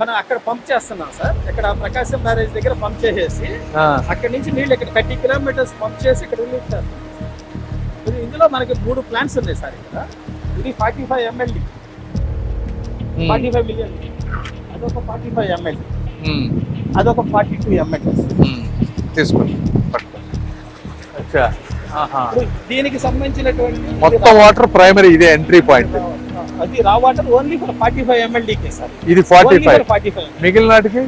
మనం అక్కడ పంప్ చేస్తున్నాం సార్. ఇక్కడ ప్రకాశం బ్యారేజ్ దగ్గర పంప్ చేసేసి అక్కడ నుంచి నీళ్ళు ఇక్కడ థర్టీ కిలోమీటర్స్ పంప్ చేసి ఇక్కడ రిలీఫ్ చేస్తాం. ఇందులో మనకి మూడు ప్లాంట్స్ ఉన్నాయి సార్ ఇక్కడ. ఇది forty five MLD forty five million అదొక ఫార్టీ ఫైవ్ ఎంఎల్డి అదొక ఫార్టీ టూ ఎంఎల్డి ఉమ్. తీసుకోండి దీనికి సంబంధించినటువంటి మొత్తం వాటర్ ప్రైమరీ ఇదే ఎంట్రీ పాయింట్ అది raw water only for forty five ఎంఎల్డీకే sir. ఇది ఫార్టీ ఫైవ్ ఫార్టీ ఫైవ్ మిగిలిన వాటికి?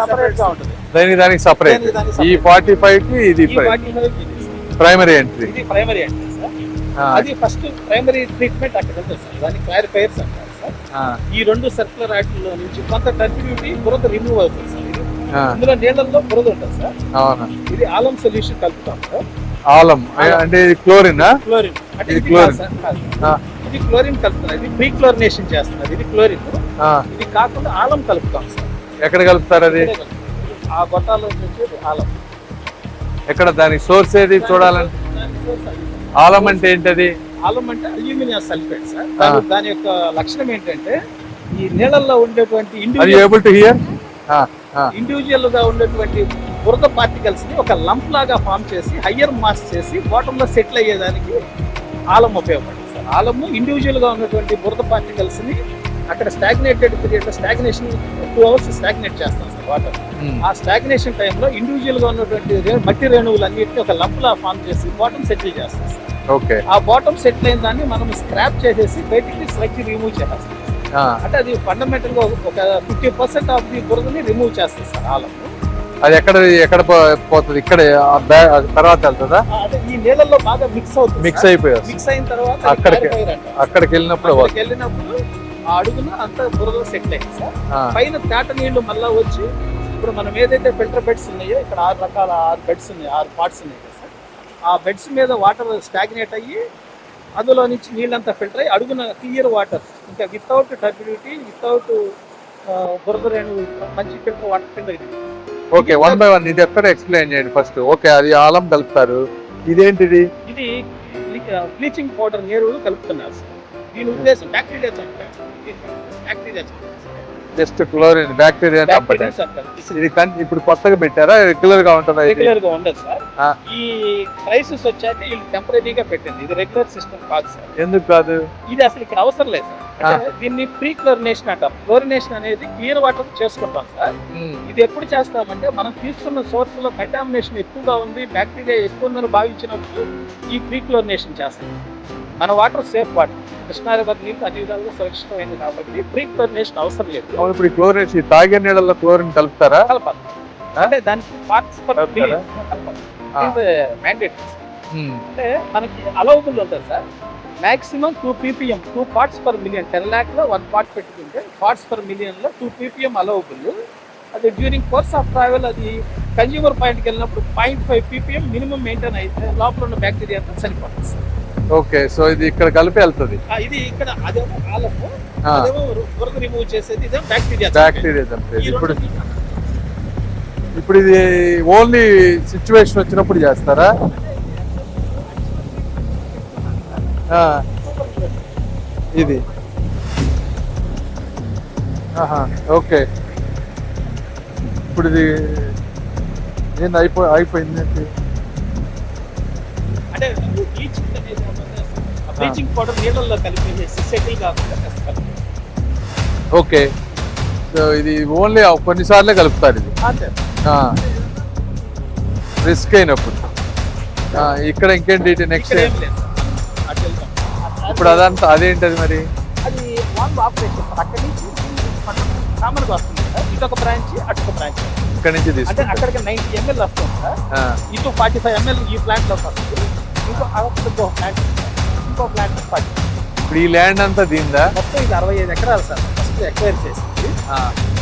సపరేట్గా ఉంటుంది. దానికి దానికి సపరేట్ ఈ. ఫార్టీ ఫైవ్కి ఇది ప్రైమరీ ఎంట్రీ ఇది ప్రైమరీ అంటే సార్. అది ఫస్ట్ ప్రైమరీ ట్రీట్మెంట్ అక్కడ ఉంటుంది సార్. దాన్ని క్లారిఫైర్స్ అంటారు సార్. ఈ రెండు సర్కులర్ వాటిలో నుంచి కొంత టర్బ్యూటీ బురద రిమూవ్ అవుతుంది సార్ ఇది. ఇందులో నీళ్ళల్లో బురద ఉంటుంది సార్. అవును? ఇది ఆలం సొల్యూషన్ కలుపుతాం సార్. ఆలం. అంటే క్లోరిన్ క్లోరిన్ ఇది కాదు. ఇది క్లోరిన్ కలుపుతున్నారు ఇది ప్రీ క్లోరినేషన్ చేస్తున్నారు ఇది క్లోరిన్. ఇది కాకుండా ఆలం కలుపుతాం సార్. ఎక్కడ కలుపుతారు అది. ఆ గొట్టాలో నుంచి ఆలం. ఎక్కడ దానికి సోర్స్ ఏది చూడాలంటే దాని. ఆలం అంటే ఏంటది? ఆలం అంటే అల్యూమినియం సల్ఫేట్ సార్. దాని- దాని యొక్క లక్షణం ఏంటంటే ఈ నీళ్ళల్లో ఉండేటువంటి ఇండివిజువల్ టు హియర్ ఇండివిజువల్గా ఉండేటువంటి బురద పార్టికల్స్ని ఒక లంప్ లాగా ఫామ్ చేసి హయ్యర్ మాస్ చేసి బాటమ్లో సెటిల్ అయ్యేదానికి ఆలం ఉపయోగపడుతుంది. సార్ ఆలము ఇండివిజువల్గా ఉన్నటువంటి బురద పార్టికల్స్ని అక్కడ stagnated period stagnation two hours stagnate చేస్తాం సార్ వాటర్ ఆ స్టాగ్నేషన్ టైంలో ఇండివిజువల్గా ఉన్నటువంటి మట్టి రేణువులు అన్నిటిని ఒక లంప్ లా ఫామ్ చేసి బాటమ్ సెటిల్ చేస్తాం సార్. ఓకే ఆ బాటమ్ సెటిల్ అయిన దాన్ని మనం స్క్రాప్ చేసేసి బయటికి స్లైట్ రిమూవ్ చేస్తాం అంటే అది ఫండమెంటల్గా ఒక ఫిఫ్టీ పర్సెంట్ ఆఫ్ ది బురదని రిమూవ్ చేస్తుంది సార్ ఆలము. అది ఎక్కడ ఎక్కడ పోతుంది ఇక్కడ తర్వాత వెళ్తుందా ఈ నీళ్ళల్లో బాగా మిక్స్ అవుతుంది మిక్స్ సార్. అయిపోయి వస్తుంది. మిక్స్ అయిన తర్వాత అక్కడికి-. అక్కడికి వెళ్ళినప్పుడు వెళ్ళినప్పుడు ఆ అడుగున అంత బురద సెట్ అయింది సార్ పైన తేట నీళ్ళు మళ్ళా వచ్చి ఇప్పుడు మనం ఏదైతే ఫిల్టర్ బెడ్స్ ఉన్నాయో ఇక్కడ ఆరు రకాల ఆరు బెడ్స్ ఉన్నాయి ఆరు పార్ట్స్ ఉన్నాయి కదా సార్ ఆ బెడ్స్ మీద వాటర్ స్టాగ్నేట్ అయ్యి అందులో నుంచి నీళ్ళంతా ఫిల్టర్ అయ్యి అడుగున క్లియర్ వాటర్ ఇంకా వితౌట్ టర్బిడిటీ వితౌట్ బురద రేణు మంచి ఫిల్టర్ వాటర్ కింద. ఓకే వన్ బై వన్ ఇది ఎక్కడ ఎక్స్ప్లెయిన్ చేయండి ఫస్ట్ ఓకే అది ఆలం కలుపుతారు. ఇదేంటిది? ఇది బ్లీచింగ్ పౌడర్ నీరు కలుపుతున్నారు. దీని ఉద్దేశం బ్యాక్టీరియా జస్ట్ క్లోరిన్ బ్యాక్టీరియా ఇది ఇప్పుడు కొత్తగా పెట్టారా? రెగ్యులర్గా ఉంటుందా ఇది? రెగ్యులర్గా ఉండదు సార్. ఈ క్రైసిస్ వచ్చాక వీళ్ళు టెంపరీగా పెట్టింది. ఇది రెగ్యులర్ సిస్టమ్ కాదు సార్. ఎందుకు కాదు? ఇది అసలు ఇక్కడ అవసరం లేదు సార్. దీన్ని ప్రీ క్లోరినేషన్ అంటాం. క్లోరినేషన్ అనేది క్లియర్ వాటర్ చేసుకుంటాం సార్. ఇది ఎప్పుడు చేస్తామంటే మనం తీసుకున్న సోర్స్లో కంటామినేషన్ ఎక్కువగా ఉంది బ్యాక్టీరియా ఎక్కువ ఉందని భావించినప్పుడు ఈ ప్రీ క్లోరినేషన్ చేస్తాం. మన వాటర్ సేఫ్ వాటర్ కృష్ణారివర్ నీళ్ళు అన్ని విధాలుగా సురక్షితమైంది కాబట్టి ప్రీ క్లోరినేషన్ అవసరం లేదు. అవును ఇప్పుడు క్లోరిన్ ఈ తాగే నీళ్ళలో క్లోరిన్ కలుపుతారా? కలపాలి. అంటే దానికి పార్ట్స్. మ్యాండేట్ అంటే మనకి అలౌబుల్ ఉంటుంది sir. Maximum two PPM two parts per million ten ల్యాక్లో one part పెట్టుకుంటే పార్ట్స్ పర్ మిలియన్లో టూ పీపీఎం అలౌబుల్ అది డ్యూరింగ్ కోర్స్ ఆఫ్ ట్రావెల్ అది కన్జ్యూమర్ పాయింట్కి వెళ్ళినప్పుడు point five PPM minimum maintain అయితే లోపల ఉన్న బ్యాక్టీరియా అంతా చనిపోతుంది సార్. ఓకే సో ఇది ఇక్కడ కలిపి వెళ్తుంది. ఇది ఇక్కడ అదేమో ఆలము. అదేమో బురద రిమూవ్ చేసేది ఇదేమో బ్యాక్టీరియా బ్యాక్టీరియా చంపేది ఇప్పుడు ఇప్పుడు ఇది ఓన్లీ సిచ్యువేషన్ వచ్చినప్పుడు చేస్తారా? ఇది. ఓకే. ఇప్పుడు ఇది ఏంది అయిపో అయిపోయింది? అంటే బ్లీచింగ్ అనేది బ్లీచింగ్ పౌడర్ నీళ్ళల్లో కలిపేసి సెటిల్ కాకుండా చేస్తారు ఓకే. సో ఇది ఓన్లీ కొన్నిసార్లే కలుపుతారు ఇది. రిస్క్ అయినప్పుడు. ఇక్కడ ఇంకేంటి నెక్స్ట్. ఇప్పుడు అదంతా అదేంటది మరి? అది వాల్వ్ ఆపరేషన్. అక్కడి నుంచి కామన్గా వస్తుంది సార్ ఇటొక బ్రాంచ్ అటొక బ్రాంచ్ ఇక్కడ నుంచి అంటే అక్కడికి నైన్టీ ఎంఎల్ వస్తుంది సార్ ఇటు ఫార్టీ ఫైవ్ ఎంఎల్ ఈ ప్లాంట్లో వస్తుంది. ఇంకో అక్కడ ఇంకో ప్లాంట్ ఇంకో ప్లాంట్ ఫార్టీ ఇప్పుడు ఈ ల్యాండ్ అంతా దీందా మొత్తం ఇది అరవై ఐదు ఎకరాలు సార్. ఫస్ట్ ఎక్వైర్ చేసింది.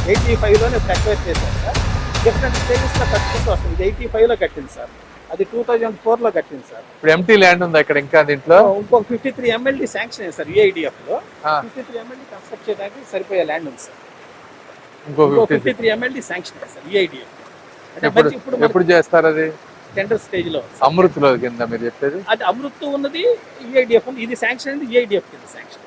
ఎయిటీ ఫైవ్లోనే ఇప్పుడు ఎక్వైర్ చేశారు సార్. డిఫరెంట్ స్టేజెస్లో కట్టుకుంటూ వస్తుంది. ఇది ఎయిటీ ఫైవ్లో కట్టింది సార్. అది టూ థౌజండ్ ఫోర్లో కట్టింది సార్. ఇప్పుడు ఎంటీ ల్యాండ్ ఉందా ఇక్కడ ఇంకా దీంట్లో? ఇంకో ఫిఫ్టీ త్రీ ఎంఎల్డీ శాంక్షన్ అయింది సార్ యూఐడిఎఫ్లో. ఆ, ఫిఫ్టీ త్రీ ఎంఎల్డీ కన్స్ట్రక్ట్ చేయడానికి సరిపోయే ల్యాండ్ ఉంది సార్. ఇంకో ఫిఫ్టీ త్రీ ఎంఎల్డీ శాంక్షన్ అయింది సార్ యూఐడిఎఫ్ అంటే ఎప్పుడు ఎప్పుడు చేస్తారు అది? టెండర్ స్టేజ్లో. ఉంది. అమృత్లో కింద మీరు చెప్పేది? అది అమృత్ ఉన్నది యూఐడిఎఫ్ ఇది శాంక్షన్ అయింది యూఐడిఎఫ్ కింద శాంక్షన్